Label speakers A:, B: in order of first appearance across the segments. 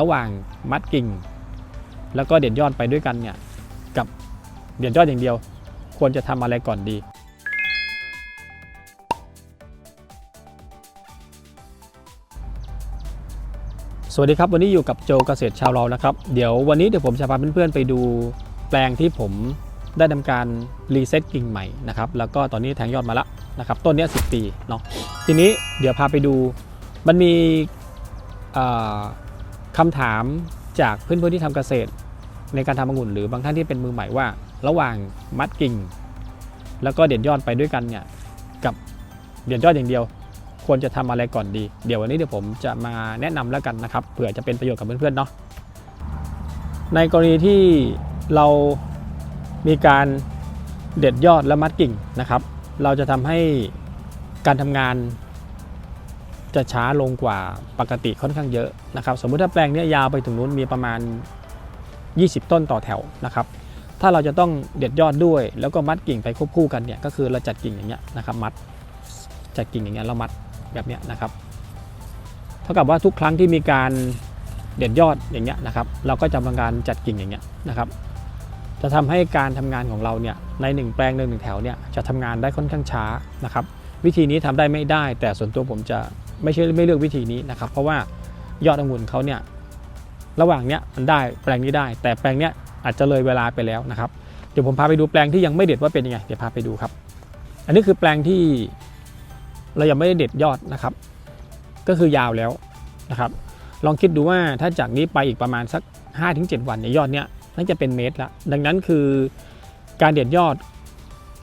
A: ระหว่างมัดกิ่ง แล้วก็เด่นยอดไปด้วยกันเนี่ยกับเด่นยอดอย่างเดียว ควรจะทำอะไรก่อนดีสวัสดีครับวันนี้อยู่กับโจเกษตรชาวเรานะครับ เดี๋ยววันนี้เดี๋ยวผมจะพาเพื่อนๆไปดูแปลงที่ผมได้ทำการรีเซ็ตกิ่งใหม่นะครับแล้วก็ตอนนี้แทงยอดมาล้วนะครับต้นนี้ย10 ปีเนาะทีนี้เดี๋ยวพาไปดูมันมีอ่อ คำถามจากเพื่อนๆที่ทำเกษตร ในการทำองุ่นหรือบางท่านที่เป็นมือใหม่ว่า ระหว่างมัดกิ่ง แล้วก็เด่นยอดไปด้วยกันเนี่ยกับเด่นยอดอย่างเดียว ควรจะทำอะไรก่อนดี เดี๋ยววันนี้เดี๋ยวผมจะมาแนะนำแล้วกันนะครับเผื่อจะเป็นประโยชน์กับเพื่อนๆเนาะในกรณีที่เรามีการเด็ดยอดและมัดกิ่งนะครับ เราจะทำให้การทำงาน จะช้าลงกว่าปกติค่อนข้างเยอะนะครับ สมมุติถ้าแปลงเนี้ยยาวไปถึงนู้นมีประมาณ 20 ต้นต่อแถวนะครับ ถ้าเราจะต้องเด็ดยอดด้วย แล้วก็มัดกิ่งไปควบคู่กันเนี่ยก็คือเราจัดกิ่งอย่างเงี้ยนะครับมัดจัดกิ่งอย่างเงี้ยเรามัดแบบเนี้ยนะครับ เท่ากับว่าทุกครั้งที่มีการเด็ดยอดอย่างเงี้ยนะครับ เราก็จะทำการจัดกิ่งอย่างเงี้ยนะครับ จะทำให้การทำงานของเราเนี่ยในหนึ่งแปลงหนึ่งหนึ่งแถวเนี่ยจะทำงานได้ค่อนข้างช้านะครับ วิธีนี้ทำได้ไม่ได้ แต่ส่วนตัวผมจะไม่ใช่ไม่เลือกวิธีนี้นะครับ เพราะว่ายอดองุ่นเขาเนี่ยระหว่างเนี้ยมันได้แปลงนี้ได้ แต่แปลงเนี้ยอาจจะเลยเวลาไปแล้วนะครับเดี๋ยวผมพาไปดูแปลงที่ยังไม่เด็ดว่าเป็นยังไงเดี๋ยวพาไปดูครับ อันนี้คือแปลงที่เรายังไม่ได้เด็ดยอดนะครับ ก็คือยาวแล้วนะครับ ลองคิดดูว่าถ้าจากนี้ไปอีกประมาณสัก 5-7 วันเนี่ยยอดเนี้ยน่าจะเป็นเมตรละดังนั้นคือการเด็ดยอด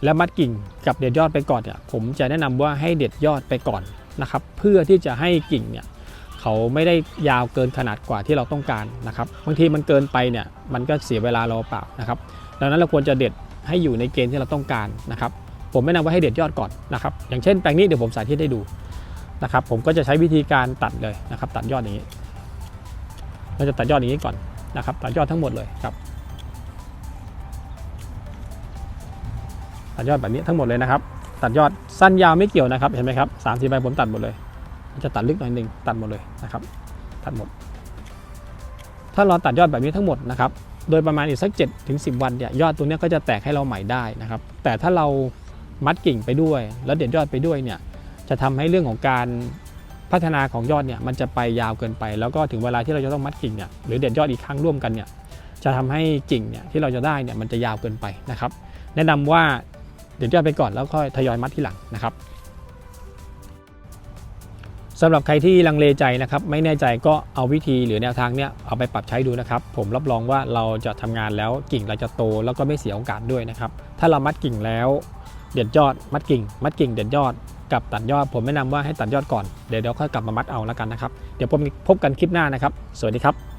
A: และมัดกิ่งกับเด็ดยอดไปก่อนเนี่ยผมจะแนะนำว่าให้เด็ดยอดไปก่อนนะครับ เพื่อที่จะให้กิ่งเนี่ยเขาไม่ได้ยาวเกินขนาดกว่าที่เราต้องการนะครับบางทีมันเกินไปเนี่ยมันก็เสียเวลาเราเปล่านะครับ ดังนั้นเราควรจะเด็ดให้อยู่ในเกณฑ์ที่เราต้องการนะครับ ผมแนะนำว่าให้เด็ดยอดก่อนนะครับ อย่างเช่นแปลงนี้เดี๋ยวผมสาธิตให้ดูนะครับ ผมก็จะใช้วิธีการตัดเลยนะครับ ตัดยอดอย่างนี้ เราจะตัดยอดอย่างนี้ก่อนนะครับ ตัดยอดทั้งหมดเลยครับ ตัดยอดแบบนี้ทั้งหมดเลยนะครับ ตัดยอดสั้นยาวไม่เกี่ยวนะครับ เห็นไหมครับสามสี่ใบผมตัดหมดเลย จะตัดลึกหน่อยหนึ่งตัดหมดเลยนะครับ ตัดหมด ถ้าเราตัดยอดแบบนี้ทั้งหมดนะครับ โดยประมาณอีกสัก7ถึง10วันเนี่ยยอดตัวนี้ก็จะแตกให้เราใหม่ได้นะครับ แต่ถ้าเรามัดกิ่งไปด้วย แล้วเด็ดยอดไปด้วยเนี่ยจะทำให้เรื่องของการพัฒนาของยอดเนี่ยมันจะไปยาวเกินไป แล้วก็ถึงเวลาที่เราจะต้องมัดกิ่งเนี่ยหรือเด็ดยอดอีกครั้งร่วมกันเนี่ยจะทำให้กิ่งเนี่ยที่เราจะได้เนี่ยมันจะยาวเกินไปนะครับ แนะนำว่า เด็ดยอดไปก่อนแล้วค่อยทยอยมัดทีหลังนะครับสำหรับใครที่ลังเลใจนะครับไม่แน่ใจก็เอาวิธีหรือแนวทางเนี่ยเอาไปปรับใช้ดูนะครับ ผมรับรองว่าเราจะทำงานแล้วกิ่งเราจะโตแล้วก็ไม่เสียโอกาสด้วยนะครับ ถ้าเรามัดกิ่งแล้วเด็ดยอด มัดกิ่ง มัดกิ่งเด็ดยอดกับตัดยอด ผมแนะนำว่าให้ตัดยอดก่อนเดี๋ยวเดี๋ยวค่อยกลับมามัดเอาแล้วกันนะครับ เดี๋ยวพบกันคลิปหน้านะครับ สวัสดีครับ